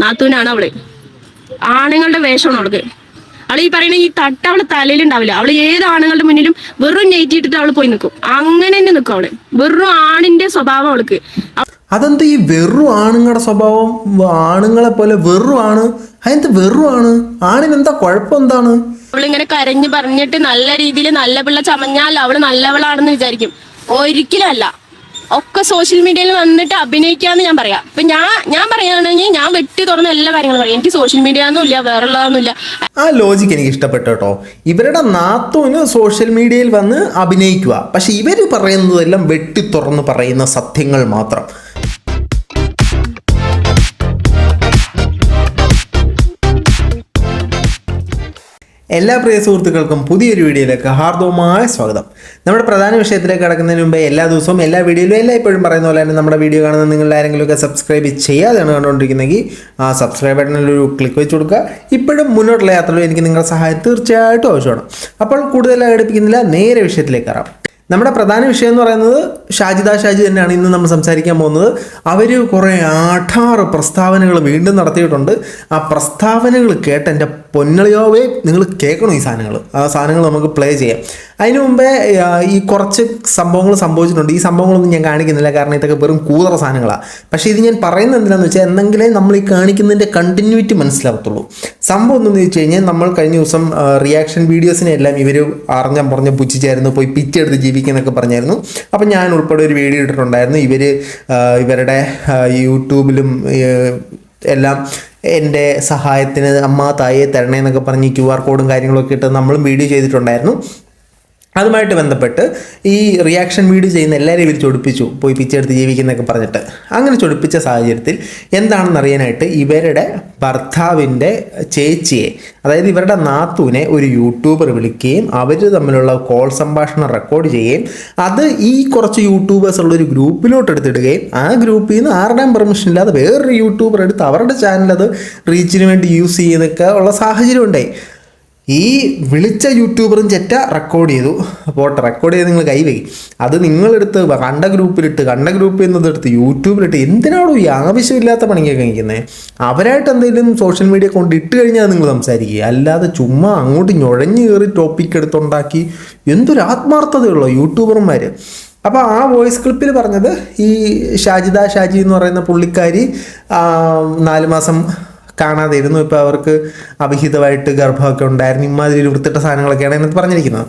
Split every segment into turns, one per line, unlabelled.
നാത്തൂനാണ് അവൾ. ആണുങ്ങളുടെ വേഷമാണ് അവൾക്ക്. അവൾ ഈ പറയുന്ന ഈ തട്ട അവളെ തലയിൽ ഉണ്ടാവില്ല അവൾ ഏത് ആണുങ്ങളുടെ മുന്നിലും വെറും നെയ്റ്റി അവൾ അവൾ പോയി നിൽക്കും അങ്ങനെ തന്നെ നിൽക്കും അവൾ. വെറും ആണിന്റെ സ്വഭാവം അവൾക്ക്.
അതെന്താ ഈ വെറു ആണുങ്ങളുടെ സ്വഭാവം? ആണുങ്ങളെ പോലെ വെറു ആണ്. അതെന്ത് വെറു ആണ്? ആണിനെന്താ കുഴപ്പം എന്താണ്?
അവളിങ്ങനെ കരഞ്ഞു പറഞ്ഞിട്ട് നല്ല രീതിയിൽ നല്ല പിള്ള ചമഞ്ഞാൽ അവൾ നല്ലവളാണെന്ന് വിചാരിക്കും. ഒരിക്കലും അല്ല. ഒക്കെ സോഷ്യൽ മീഡിയയിൽ വന്നിട്ട് അഭിനയിക്കാന്ന് ഞാൻ പറയാം. ഇപ്പൊ ഞാൻ ഞാൻ പറയുകയാണെങ്കിൽ ഞാൻ വെട്ടി തുറന്ന എല്ലാ കാര്യങ്ങളും പറയും. എനിക്ക് സോഷ്യൽ മീഡിയ ഒന്നും ഒന്നുമില്ല വേറുള്ളതൊന്നുമില്ല
ആ ലോജിക്ക് എനിക്ക് ഇഷ്ടപ്പെട്ടു കേട്ടോ ഇവരുടെ നാത്തൂന് സോഷ്യൽ മീഡിയയിൽ വന്ന് അഭിനയിക്കുക. പക്ഷെ ഇവർ പറയുന്നതെല്ലാം വെട്ടി തുറന്ന് പറയുന്ന സത്യങ്ങൾ മാത്രം. എല്ലാ പ്രിയ സുഹൃത്തുക്കൾക്കും പുതിയൊരു വീഡിയോയിലേക്ക് ഹാർദവമായ സ്വാഗതം. നമ്മുടെ പ്രധാന വിഷയത്തിലേക്ക് കടക്കുന്നതിന് മുമ്പ് എല്ലാ ദിവസവും എല്ലാ വീഡിയോയിലും എല്ലാ ഇപ്പോഴും പറയുന്ന പോലെ തന്നെ നമ്മുടെ വീഡിയോ കാണുന്ന നിങ്ങൾ ആരെങ്കിലുമൊക്കെ സബ്സ്ക്രൈബ് ചെയ്യാതെയാണ് കണ്ടുകൊണ്ടിരിക്കുന്നതെങ്കിൽ ആ സബ്സ്ക്രൈബ് ബട്ടണിൽ ഒരു ക്ലിക്ക് വെച്ച് കൊടുക്കുക. ഇപ്പോഴും മുന്നോട്ടുള്ള യാത്രയിൽ എനിക്ക് നിങ്ങളുടെ സഹായം തീർച്ചയായിട്ടും ആവശ്യമാണ്. അപ്പോൾ കൂടുതൽ എടുപ്പിക്കുന്നില്ല നേരെ വിഷയത്തിലേക്ക് കയറാം. നമ്മുടെ പ്രധാന വിഷയം എന്ന് പറയുന്നത് ഷാജിദ ഷാജി തന്നെയാണ് ഇന്ന് നമ്മൾ സംസാരിക്കാൻ പോകുന്നത്. അവർ കുറേ ആഠാറ് പ്രസ്താവനകൾ വീണ്ടും നടത്തിയിട്ടുണ്ട്. ആ പ്രസ്താവനകൾ കേട്ട് എന്റെ പൊന്നളിയോവേ നിങ്ങൾ കേൾക്കണം ഈ സാധനങ്ങൾ? ആ സാധനങ്ങൾ നമുക്ക് പ്ലേ ചെയ്യാം. അതിനു മുമ്പേ ഈ കുറച്ച് സംഭവങ്ങൾ സംഭവിച്ചിട്ടുണ്ട്. ഈ സംഭവങ്ങളൊന്നും ഞാൻ കാണിക്കുന്നില്ല. കാരണം ഇതൊക്കെ വെറും കൂതറ സാധനങ്ങളാണ് പക്ഷേ ഇത് ഞാൻ പറയുന്നത് എന്തിനാന്ന് വെച്ചാൽ എന്തെങ്കിലും നമ്മൾ ഈ കാണിക്കുന്നതിന്റെ കണ്ടിന്യൂറ്റി മനസ്സിലാവത്തുള്ളൂ. സംഭവം എന്തെന്ന് വെച്ച് കഴിഞ്ഞാൽ നമ്മൾ കഴിഞ്ഞ ദിവസം റിയാക്ഷൻ വീഡിയോസിനെ എല്ലാം ഇവർ അറിഞ്ഞം പറഞ്ഞ് പുച്ഛിച്ചായിരുന്നു പോയി പിച്ചെടുത്ത് ജീവിക്കുന്നൊക്കെ പറഞ്ഞായിരുന്നു. അപ്പം ഞാൻ ഉൾപ്പെടെ ഒരു വീഡിയോ ഇട്ടിട്ടുണ്ടായിരുന്നു. ഇവർ ഇവരുടെ യൂട്യൂബിലും എല്ലാം എന്റെ സഹായത്തിന് അമ്മ തായെ തരണേ എന്നൊക്കെ പറഞ്ഞ് ക്യു ആർ കോഡും കാര്യങ്ങളൊക്കെ ഇട്ട് നമ്മളും വീഡിയോ ചെയ്തിട്ടുണ്ടായിരുന്നു. അതുമായിട്ട് ബന്ധപ്പെട്ട് ഈ റിയാക്ഷൻ വീഡിയോ ചെയ്യുന്ന എല്ലാവരെയും ഇവർ ചൊടിപ്പിച്ചു. പോയി പിച്ചെടുത്ത് ജീവിക്കുന്നൊക്കെ പറഞ്ഞിട്ട്. അങ്ങനെ ചൊടിപ്പിച്ച സാഹചര്യത്തിൽ എന്താണെന്ന് അറിയാനായിട്ട് ഇവരുടെ ഭർത്താവിന്റെ ചേച്ചിയെ അതായത് ഇവരുടെ നാത്തൂനെ ഒരു യൂട്യൂബർ വിളിക്കുകയും അവർ തമ്മിലുള്ള കോൾ സംഭാഷണം റെക്കോർഡ് ചെയ്യുകയും അത് ഈ കുറച്ച് യൂട്യൂബേഴ്സ് ഉള്ള ഒരു ഗ്രൂപ്പിലോട്ട് എടുത്തിടുകയും ആ ഗ്രൂപ്പിൽ നിന്ന് ആരുടെയും പെർമിഷൻ ഇല്ലാതെ വേറൊരു യൂട്യൂബർ എടുത്ത് അവരുടെ ചാനൽ അത് റീച്ചിന് വേണ്ടി യൂസ് ചെയ്യുന്നൊക്കെ ഉള്ള സാഹചര്യം ഉണ്ടായി ഈ വിളിച്ച യൂട്യൂബറും ചെറ്റ റെക്കോർഡ് ചെയ്തു. പോട്ടെ റെക്കോർഡ് ചെയ്ത് നിങ്ങൾ കൈവയ്ക്കും അത് നിങ്ങളെടുത്ത് കണ്ട ഗ്രൂപ്പിലിട്ട് കണ്ട ഗ്രൂപ്പിൽ നിന്നെടുത്ത് യൂട്യൂബിലിട്ട് എന്തിനാണോ ഈ ആവശ്യമില്ലാത്ത പണിയൊക്കെ കഴിക്കുന്നത് അവരായിട്ട് എന്തെങ്കിലും സോഷ്യൽ മീഡിയ കൊണ്ട് ഇട്ട് കഴിഞ്ഞാൽ നിങ്ങൾ സംസാരിക്കുക. അല്ലാതെ ചുമ്മാ അങ്ങോട്ട് ഞൊഴഞ്ഞു കയറി ടോപ്പിക് എടുത്തുണ്ടാക്കി എന്തൊരു ആത്മാർത്ഥതയുള്ളൂ യൂട്യൂബർമാർ അപ്പോൾ ആ വോയിസ് ക്ലിപ്പിൽ പറഞ്ഞത് ഈ ഷാജിദ ഷാജി എന്ന് പറയുന്ന പുള്ളിക്കാരി നാല് മാസം കാണാതെ ഇപ്പം അവർക്ക് അവിഹിതമായിട്ട് ഗർഭമൊക്കെ ഉണ്ടായിരുന്നു. ഇമാതിരി വൃത്തിട്ട സാധനങ്ങളൊക്കെയാണ് അതിനകത്ത് പറഞ്ഞിരിക്കുന്നത്.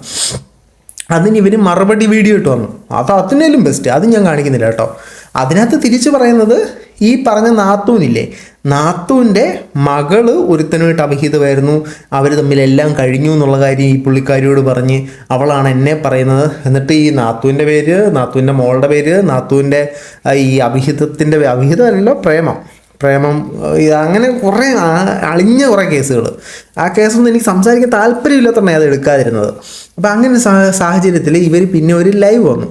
അതിന് ഇവർ മറുപടി വീഡിയോ ഇട്ട് വന്നു. അത് അതിനേലും ബെസ്റ്റ് അത് ഞാൻ കാണിക്കുന്നില്ല കേട്ടോ. അതിനകത്ത് തിരിച്ചു പറയുന്നത് ഈ പറഞ്ഞ നാത്തൂനില്ലേ? നാത്തൂന്റെ മകൾ ഒരുത്തനുമായിട്ട് അവിഹിതമായിരുന്നു. അവർ തമ്മിലെല്ലാം കഴിഞ്ഞു എന്നുള്ള കാര്യം ഈ പുള്ളിക്കാരിയോട് പറഞ്ഞ് അവളാണ് എന്നെ പറയുന്നത്. എന്നിട്ട് ഈ നാത്തൂന്റെ പേര് നാത്തൂന്റെ മോളുടെ പേര് നാത്തൂന്റെ ഈ അവിഹിതത്തിന്റെ അഭിഹിതമല്ലല്ലോ പ്രേമം. പ്രേമം അങ്ങനെ കുറേ അളിഞ്ഞ കുറേ കേസുകൾ ആ കേസൊന്നും എനിക്ക് സംസാരിക്കാൻ താല്പര്യമില്ലാത്തതാണ് അത് എടുക്കാതിരുന്നത്. അപ്പോൾ അങ്ങനെ സാഹചര്യത്തിൽ ഇവർ പിന്നെ ഒരു ലൈവ് വന്നു.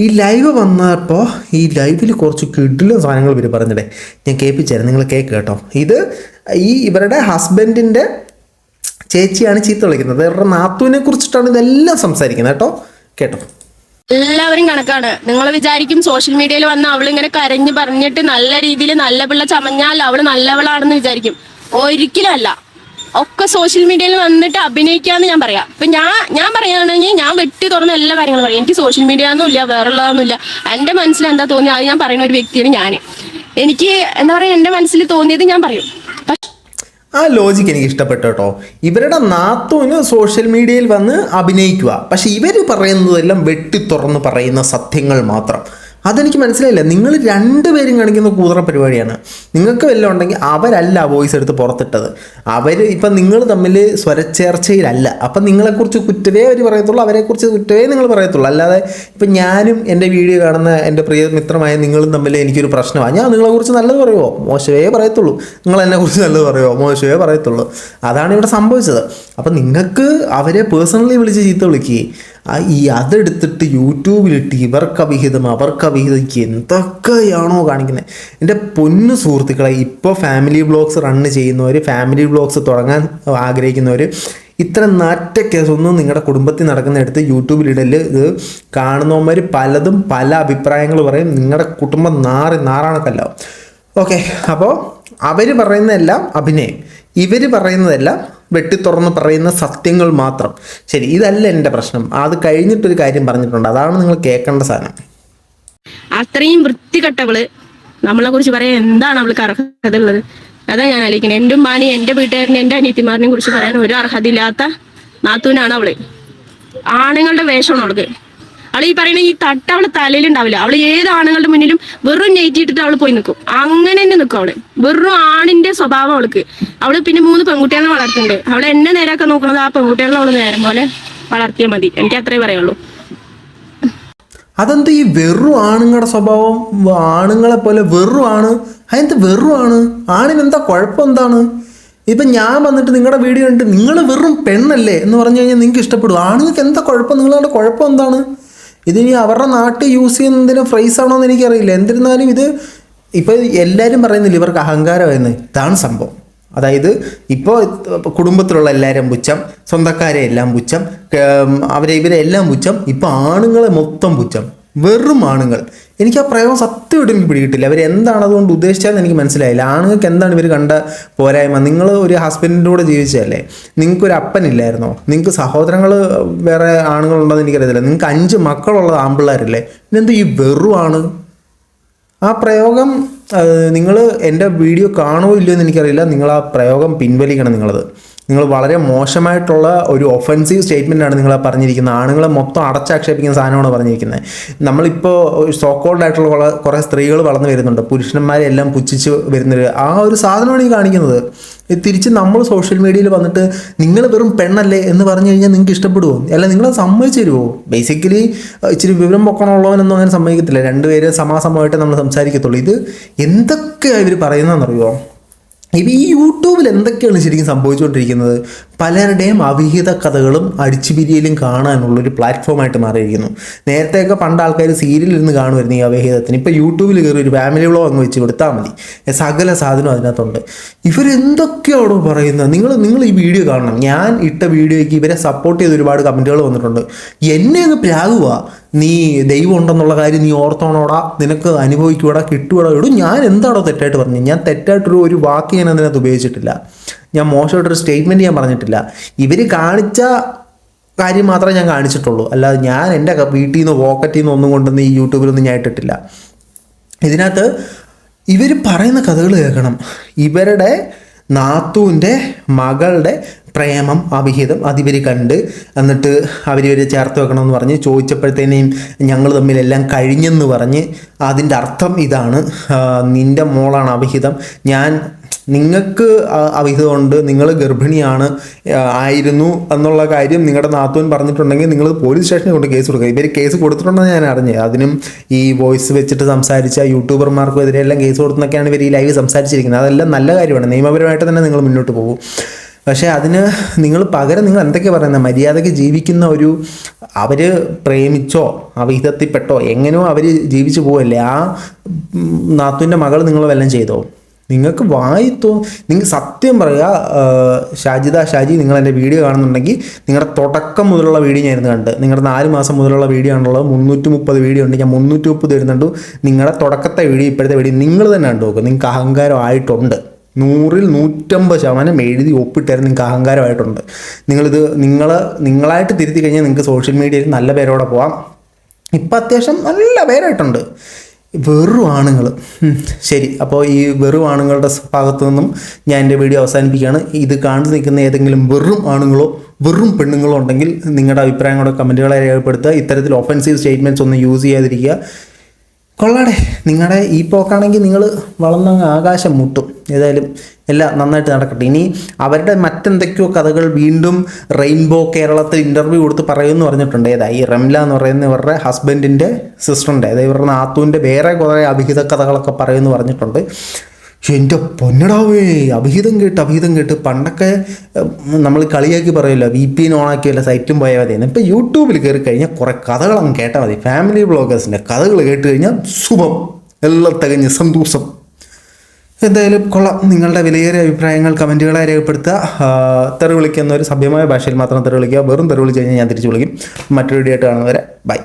ഈ ലൈവ് വന്നപ്പോൾ ഈ ലൈവിൽ കുറച്ച് കിഡിലും സാധനങ്ങൾ ഇവർ പറഞ്ഞിടേ ഞാൻ കേൾപ്പിച്ചായിരുന്നു നിങ്ങൾ കേക്ക് കേട്ടോ. ഇത് ഈ ഇവരുടെ ഹസ്ബൻഡിന്റെ ചേച്ചിയാണ് ചീത്ത വിളിക്കുന്നത്. ഇവരുടെ നാത്തുവിനെ കുറിച്ചിട്ടാണ് ഇതെല്ലാം സംസാരിക്കുന്നത് കേട്ടോ. കേട്ടോ.
എല്ലാവരും കണക്കാണ്. നിങ്ങൾ വിചാരിക്കും സോഷ്യൽ മീഡിയയിൽ വന്ന അവൾ ഇങ്ങനെ കരഞ്ഞ് പറഞ്ഞിട്ട് നല്ല രീതിയിൽ നല്ല പിള്ള ചമഞ്ഞാൽ അവൾ നല്ലവളാണെന്ന് വിചാരിക്കും. ഒരിക്കലും അല്ല. ഒക്കെ സോഷ്യൽ മീഡിയയിൽ വന്നിട്ട് അഭിനയിക്കാന്ന് ഞാൻ പറയാം. ഇപ്പൊ ഞാൻ ഞാൻ പറയുകയാണെങ്കിൽ ഞാൻ വെട്ടി തുറന്ന എല്ലാ കാര്യങ്ങളും പറയും. എനിക്ക് സോഷ്യൽ മീഡിയ ഒന്നുമില്ല വേറുള്ളതൊന്നുമില്ല എന്റെ മനസ്സിൽ എന്താ തോന്നിയത്? അത് ഞാൻ പറയുന്ന ഒരു വ്യക്തിയാണ് ഞാൻ എനിക്ക് എന്താ പറയാ എന്റെ മനസ്സിൽ തോന്നിയത് ഞാൻ പറയും.
ആ ലോജിക്ക് എനിക്ക് ഇഷ്ടപ്പെട്ടു കേട്ടോ. ഇവരുടെ നാത്തൂന് സോഷ്യൽ മീഡിയയിൽ വന്ന് അഭിനയിക്കുക. പക്ഷെ ഇവർ പറയുന്നതെല്ലാം വെട്ടി തുറന്ന് പറയുന്ന സത്യങ്ങൾ മാത്രം. അതെനിക്ക് മനസ്സിലായില്ല. നിങ്ങൾ രണ്ടുപേരും കാണിക്കുന്ന കൂതറ പരിപാടിയാണ്. നിങ്ങൾക്ക് വല്ലതും ഉണ്ടെങ്കിൽ അവരല്ല വോയിസ് എടുത്ത് പുറത്തിട്ടത്. അവർ ഇപ്പം നിങ്ങൾ തമ്മിൽ സ്വരച്ചേർച്ചയിലല്ല. അപ്പം നിങ്ങളെക്കുറിച്ച് കുറ്റവേ അവർ പറയത്തുള്ളൂ അവരെക്കുറിച്ച് കുറ്റവേ നിങ്ങൾ പറയത്തുള്ളൂ. അല്ലാതെ ഇപ്പം ഞാനും എന്റെ വീഡിയോ കാണുന്ന എന്റെ പ്രിയ മിത്രമായ നിങ്ങളും തമ്മിൽ എനിക്കൊരു പ്രശ്നമാണ് ഞാൻ നിങ്ങളെക്കുറിച്ച് നല്ലത് പറയുമോ മോശമേ പറയത്തുള്ളൂ. നിങ്ങൾ എന്നെക്കുറിച്ച് നല്ലത് പറയുമോ മോശമേ പറയത്തുള്ളൂ. അതാണ് ഇവിടെ സംഭവിച്ചത്. അപ്പം നിങ്ങൾക്ക് അവരെ പേഴ്സണലി വിളിച്ച് ചീത്ത വിളിക്കുകയും ഈ അതെടുത്തിട്ട് യൂട്യൂബിലിട്ട് ഇവർക്ക് അവിഹിതം അവർക്ക് അവിഹിതം എന്തൊക്കെയാണോ കാണിക്കുന്നത് എന്റെ പൊന്നു സുഹൃത്തുക്കളെ ഇപ്പോൾ ഫാമിലി ബ്ലോഗ്സ് റണ്ണ് ചെയ്യുന്നവർ ഫാമിലി ബ്ലോഗ്സ് തുടങ്ങാൻ ആഗ്രഹിക്കുന്നവർ ഇത്ര നാറ്റ കേസൊന്നും നിങ്ങളുടെ കുടുംബത്തിൽ നടക്കുന്നിടത്ത് യൂട്യൂബിലിടൽ ഇത് കാണുന്നവന്മാർ പലതും പല അഭിപ്രായങ്ങൾ പറയും. നിങ്ങളുടെ കുടുംബം നാറി നാറാണക്കല്ലാവും ഓക്കെ അപ്പോൾ അവർ പറയുന്നതെല്ലാം അഭിനയം. ഇവർ പറയുന്നതെല്ലാം വെട്ടിത്തുറന്ന് പറയുന്ന സത്യങ്ങൾ മാത്രം. ശരി ഇതല്ല എന്റെ പ്രശ്നം. അത് കഴിഞ്ഞിട്ടൊരു കാര്യം പറഞ്ഞിട്ടുണ്ട്. അതാണ് നിങ്ങൾ കേൾക്കേണ്ട സാധനം.
അത്രയും വൃത്തികെട്ടവൾ നമ്മളെ കുറിച്ച് പറയാൻ എന്താണ് അവൾക്ക് അർഹത ഉള്ളത്? അതാ ഞാൻ ആലോചിക്കുന്നത് എന്റെ ഉമ്മാനെ എന്റെ വീട്ടുകാരനെ എന്റെ അനിയത്തിമാരനെ കുറിച്ച് പറയാൻ ഒരു അർഹത ഇല്ലാത്ത നാത്തൂനാണ് അവൾ. ആണുങ്ങളുടെ വേഷമാണ് അവൾക്ക്. അവൾ ഈ പറയുന്ന ഈ തട്ട അവൾ തലയിൽ ഉണ്ടാവില്ല അവൾ ഏത് ആണുങ്ങളുടെ മുന്നിലും വെറും നെയ്റ്റിട്ടിട്ട് അവൾ പോയി നിൽക്കും അങ്ങനെ തന്നെ നിൽക്കും അവൾ. വെറും ആണിന്റെ സ്വഭാവം അവൾക്ക്. അവൾ പിന്നെ മൂന്ന് പെൺകുട്ടികളെ വളർത്തുന്നുണ്ട്. അവൾ എന്നെ നേരാക്കാൻ നോക്കുന്നത് ആ പെൺകുട്ടികളെ അവൾ നേരം പോലെ വളർത്തിയാൽ മതി. എനിക്ക് അത്രേ പറയുള്ളൂ.
അതെന്ത് ഈ വെറു ആണുങ്ങളുടെ സ്വഭാവം? ആണുങ്ങളെ പോലെ വെറും ആണ്. അതെന്ത് വെറും ആണ്? ആണിനെന്താ കുഴപ്പം എന്താണ്? ഇപ്പം ഞാൻ വന്നിട്ട് നിങ്ങളുടെ വീഡിയോ കണ്ടിട്ട് നിങ്ങൾ വെറും പെണ്ണല്ലേ എന്ന് പറഞ്ഞു കഴിഞ്ഞാൽ നിങ്ങൾക്ക് ഇഷ്ടപ്പെടും. ആണുങ്ങൾക്ക് എന്താ കുഴപ്പം? നിങ്ങളുടെ കുഴപ്പം എന്താണ്? ഇതിനി അവരുടെ നാട്ടിൽ യൂസ് ചെയ്യുന്നതിന് ഫ്രൈസ് ആണോ എന്ന് എനിക്കറിയില്ല. എന്നിരുന്നാലും ഇത് ഇപ്പോൾ എല്ലാവരും പറയുന്നില്ല ഇവർക്ക് അഹങ്കാരമായിരുന്നു ഇതാണ് സംഭവം. അതായത് ഇപ്പോൾ കുടുംബത്തിലുള്ള എല്ലാവരും പുച്ഛം സ്വന്തക്കാരെ എല്ലാം പുച്ഛം അവരെ ഇവരെ എല്ലാം പുച്ഛം ഇപ്പോൾ ആണുങ്ങളെ മൊത്തം പുച്ഛം. വെറും ആണുങ്ങൾ. എനിക്ക് ആ പ്രയോഗം സത്യമായിട്ട് എനിക്ക് പിടികിട്ടില്ല. അവർ എന്താണ് അതുകൊണ്ട് ഉദ്ദേശിച്ചതെന്ന് എനിക്ക് മനസ്സിലായില്ല. ആണുങ്ങൾക്ക് എന്താണ് ഇവർ കണ്ട പോരായ്മ? നിങ്ങൾ ഒരു ഹസ്ബൻഡിന്റെ കൂടെ ജീവിച്ചതല്ലേ? നിങ്ങൾക്ക് ഒരു അപ്പനില്ലായിരുന്നോ നിങ്ങൾക്ക് സഹോദരങ്ങൾ വേറെ ആണുങ്ങളുണ്ടെന്ന് എനിക്കറിയത്തില്ല. നിങ്ങൾക്ക് അഞ്ച് മക്കളുള്ളത് ആമ്പിള്ളേരല്ലേ പിന്നെന്ത് ഈ വെറുവാണ്? ആ പ്രയോഗം നിങ്ങൾ എന്റെ വീഡിയോ കാണുമോ ഇല്ലയോ എന്ന് എനിക്കറിയില്ല. നിങ്ങൾ ആ പ്രയോഗം പിൻവലിക്കണം നിങ്ങളത്. നിങ്ങൾ വളരെ മോശമായിട്ടുള്ള ഒരു ഒഫൻസീവ് സ്റ്റേറ്റ്മെന്റ് ആണ് നിങ്ങൾ പറഞ്ഞിരിക്കുന്നത്. ആണുങ്ങളെ മൊത്തം അടച്ചാക്ഷേപിക്കുന്ന സാധനമാണ് പറഞ്ഞിരിക്കുന്നത്. നമ്മളിപ്പോൾ സോക്കോൾഡ് ആയിട്ടുള്ള കുറേ സ്ത്രീകൾ വളർന്നു വരുന്നുണ്ട്. പുരുഷന്മാരെ എല്ലാം പുച്ഛിച്ച് വരുന്നൊരു ആ ഒരു സാധനമാണ് ഈ കാണിക്കുന്നത്. തിരിച്ച് നമ്മൾ സോഷ്യൽ മീഡിയയിൽ വന്നിട്ട് നിങ്ങൾ വെറും പെണ്ണല്ലേ എന്ന് പറഞ്ഞു കഴിഞ്ഞാൽ നിങ്ങൾക്ക് ഇഷ്ടപ്പെടുമോ അല്ല നിങ്ങൾ സമ്മതിച്ചു തരുമോ ബേസിക്കലി ഇച്ചിരി വിവരം പൊക്കണമുള്ളവനൊന്നും അങ്ങനെ സമ്മതിക്കത്തില്ല. രണ്ടുപേരും സമാസമമായിട്ട് നമ്മൾ സംസാരിക്കത്തുള്ളൂ. ഇത് എന്തൊക്കെയാണ് ഇവർ പറയുന്നതെന്നറിയോ ഇപ്പം ഈ യൂട്യൂബിൽ എന്തൊക്കെയാണ് ശരിക്കും സംഭവിച്ചുകൊണ്ടിരിക്കുന്നത്? പലരുടെയും അവിഹിത കഥകളും അടിച്ചുപിരിയലും കാണാനുള്ളൊരു പ്ലാറ്റ്ഫോമായിട്ട് മാറിയിരിക്കുന്നു. നേരത്തെയൊക്കെ പണ്ട് ആൾക്കാർ സീരിയലിൽ നിന്ന് കാണുമായിരുന്നു ഈ അവിഹിതത്തിന്. ഇപ്പോൾ യൂട്യൂബിൽ കയറി ഒരു ഫാമിലി വ്ളോഗ് അങ്ങ് വെച്ച് കൊടുത്താൽ മതി. സകല സാധനം അതിനകത്തുണ്ട്. ഇവരെന്തൊക്കെയാണോ പറയുന്നത്? നിങ്ങൾ നിങ്ങൾ ഈ വീഡിയോ കാണണം. ഞാൻ ഇട്ട വീഡിയോയ്ക്ക് ഇവരെ സപ്പോർട്ട് ചെയ്ത് ഒരുപാട് കമന്റുകൾ വന്നിട്ടുണ്ട്. എന്നെ അങ്ങ് പ്രാകുക. നീ ദൈവം ഉണ്ടെന്നുള്ള കാര്യം നീ ഓർത്തോണോടാ. നിനക്ക് അനുഭവിക്കൂടാ കിട്ടുകൂടാ ഇടും ഞാൻ എന്താണോ തെറ്റായിട്ട് പറഞ്ഞത്? ഞാൻ തെറ്റായിട്ടൊരു ഒരു വാക്ക് ഞാൻ അതിനകത്ത് ഉപയോഗിച്ചിട്ടില്ല. ഞാൻ മോശമായിട്ടൊരു സ്റ്റേറ്റ്മെന്റ് ഞാൻ പറഞ്ഞിട്ടില്ല. ഇവർ കാണിച്ച കാര്യം മാത്രമേ ഞാൻ കാണിച്ചിട്ടുള്ളൂ. അല്ലാതെ ഞാൻ എന്റെ വീട്ടിൽ നിന്ന് പോക്കറ്റിൽ നിന്ന് ഒന്നും കൊണ്ടൊന്നും ഈ യൂട്യൂബിലൊന്നും ഞാൻ ഇട്ടിട്ടില്ല. ഇതിനകത്ത് ഇവർ പറയുന്ന കഥകൾ കേൾക്കണം. ഇവരുടെ നാത്തുവിന്റെ മകളുടെ പ്രേമം അവിഹിതം അതിവർ കണ്ട് എന്നിട്ട് അവരിവരെ ചേർത്ത് വെക്കണമെന്ന് പറഞ്ഞ് ചോദിച്ചപ്പോഴത്തേനെയും ഞങ്ങൾ തമ്മിലെല്ലാം കഴിഞ്ഞെന്ന് പറഞ്ഞ് അതിന്റെ അർത്ഥം ഇതാണ്. നിന്റെ മോളാണ് അഭിഹിതം ഞാൻ നിങ്ങൾക്ക് അവിഹിതമുണ്ട് നിങ്ങൾ ഗർഭിണിയാണ് ആയിരുന്നു എന്നുള്ള കാര്യം നിങ്ങളുടെ നാത്തൂൻ പറഞ്ഞിട്ടുണ്ടെങ്കിൽ നിങ്ങൾ പോലീസ് സ്റ്റേഷനിൽ കൊണ്ട് കേസ് കൊടുക്കുക. ഇവർ കേസ് കൊടുത്തിട്ടുണ്ടെന്ന് ഞാൻ അറിഞ്ഞത് അതിനും ഈ വോയിസ് വെച്ചിട്ട് സംസാരിച്ച യൂട്യൂബർമാർക്കും എതിരെല്ലാം കേസ് കൊടുത്തെന്നൊക്കെയാണ് ഇവർ ഈ ലൈവ് സംസാരിച്ചിരിക്കുന്നത്. അതെല്ലാം നല്ല കാര്യമാണ്. നിയമപരമായിട്ട് തന്നെ നിങ്ങൾ മുന്നോട്ട് പോകും. പക്ഷേ അതിന് നിങ്ങൾ പകരം നിങ്ങൾ എന്തൊക്കെയാണ് പറയുന്നത്? മര്യാദയ്ക്ക് ജീവിക്കുന്ന ഒരു അവർ പ്രേമിച്ചോ അവിഹിതത്തിൽപ്പെട്ടോ എങ്ങനെയോ അവർ ജീവിച്ചു പോവല്ലേ? ആ നാത്തുവിന്റെ മകൾ നിങ്ങൾ വല്ലതും ചെയ്തോ? നിങ്ങൾക്ക് വായി തോ നിങ്ങൾ സത്യം പറയുക ഷാജിദ ഷാജി നിങ്ങൾ എന്റെ വീഡിയോ കാണുന്നുണ്ടെങ്കിൽ നിങ്ങളുടെ തുടക്കം മുതലുള്ള വീഡിയോ ഞാൻ ഇരുന്ന് കണ്ടു നിങ്ങളുടെ നാല് മാസം മുതലുള്ള വീഡിയോ ആണുള്ളത് മുന്നൂറ്റി മുപ്പത് വീഡിയോ ഉണ്ട് ഞാൻ മുന്നൂറ്റി മുപ്പത് വരുന്നുണ്ട്. നിങ്ങളുടെ തുടക്കത്തെ വീഡിയോ ഇപ്പോഴത്തെ വീഡിയോ നിങ്ങൾ തന്നെ കണ്ടു നോക്കുക നിങ്ങൾക്ക് അഹങ്കാരമായിട്ടുണ്ട് നൂറിൽ നൂറ്റമ്പത് ശതമാനം എഴുതി ഒപ്പിട്ടായിരുന്നു നിങ്ങൾക്ക് അഹങ്കാരമായിട്ടുണ്ട്. നിങ്ങളിത് നിങ്ങൾ നിങ്ങളായിട്ട് തിരുത്തി കഴിഞ്ഞാൽ നിങ്ങൾക്ക് സോഷ്യൽ മീഡിയയിൽ നല്ല പേരോടെ പോവാം. ഇപ്പം അത്യാവശ്യം നല്ല പേരായിട്ടുണ്ട്. വെറും ആണുങ്ങൾ ശരി. അപ്പോൾ ഈ വെറും ആണുങ്ങളുടെ ഭാഗത്തു നിന്നും ഞാൻ എന്റെ വീഡിയോ അവസാനിപ്പിക്കുകയാണ്. ഇത് കാണു നിൽക്കുന്ന ഏതെങ്കിലും വെറും ആണുങ്ങളോ വെറും പെണ്ണുങ്ങളോ ഉണ്ടെങ്കിൽ നിങ്ങളുടെ അഭിപ്രായങ്ങളോ കമന്റുകളെ രേഖപ്പെടുത്തുക. ഇത്തരത്തിൽ ഒഫൻസീവ് സ്റ്റേറ്റ്മെന്റ്സ് ഒന്നും യൂസ് ചെയ്യാതിരിക്കുക. കൊള്ളാടെ. നിങ്ങളുടെ ഈ പോക്കാണെങ്കിൽ നിങ്ങൾ വളർന്നങ്ങ് ആകാശം മുട്ടും. ഏതായാലും എല്ലാം നന്നായിട്ട് നടക്കട്ടെ. ഇനി അവരുടെ മറ്റെന്തൊക്കെയോ കഥകൾ വീണ്ടും റെയിൻബോ കേരളത്തിൽ ഇന്റർവ്യൂ കൊടുത്ത് പറയുമെന്ന് പറഞ്ഞിട്ടുണ്ട്. ഏതാ ഈ റംല എന്ന് പറയുന്ന ഇവരുടെ ഹസ്ബൻഡിന്റെ സിസ്റ്ററിന്റെ അതായത് ഇവരുടെ നാത്തൂന്റെ വേറെ കുറേ അഭിഹിത കഥകളൊക്കെ പറയുമെന്ന് പറഞ്ഞിട്ടുണ്ട്. എന്റെ പൊന്നടാവേ അഭിഹിതം കേട്ട് അഭിഹിതം കേട്ട് പണ്ടൊക്കെ നമ്മൾ കളിയാക്കി പറയുമല്ലോ വി പി എൻ ഓണാക്കി സൈറ്റും പോയാൽ മതി. ഇപ്പം യൂട്യൂബിൽ കയറി കഴിഞ്ഞാൽ കുറേ കഥകൾ അങ്ങ് കേട്ടാൽ മതി. ഫാമിലി ബ്ലോഗേഴ്സിന്റെ കഥകൾ കേട്ട് കഴിഞ്ഞാൽ ശുഭം എല്ലാം തികഞ്ഞ് സന്തോഷം. എന്തായാലും കൊള്ളാം. നിങ്ങളുടെ വിലയേറിയ അഭിപ്രായങ്ങൾ കമന്റുകളായി രേഖപ്പെടുത്തുക. തെറി വിളിക്കുന്ന ഒരു സഭ്യമായ ഭാഷയിൽ മാത്രം തെറി വിളിക്കുക. വെറും തെറി വിളിച്ച് കഴിഞ്ഞാൽ ഞാൻ തിരിച്ചു വിളിക്കും. മറ്റൊരു വീഡിയോ ആയിട്ട് കാണുന്നവരെ ബൈ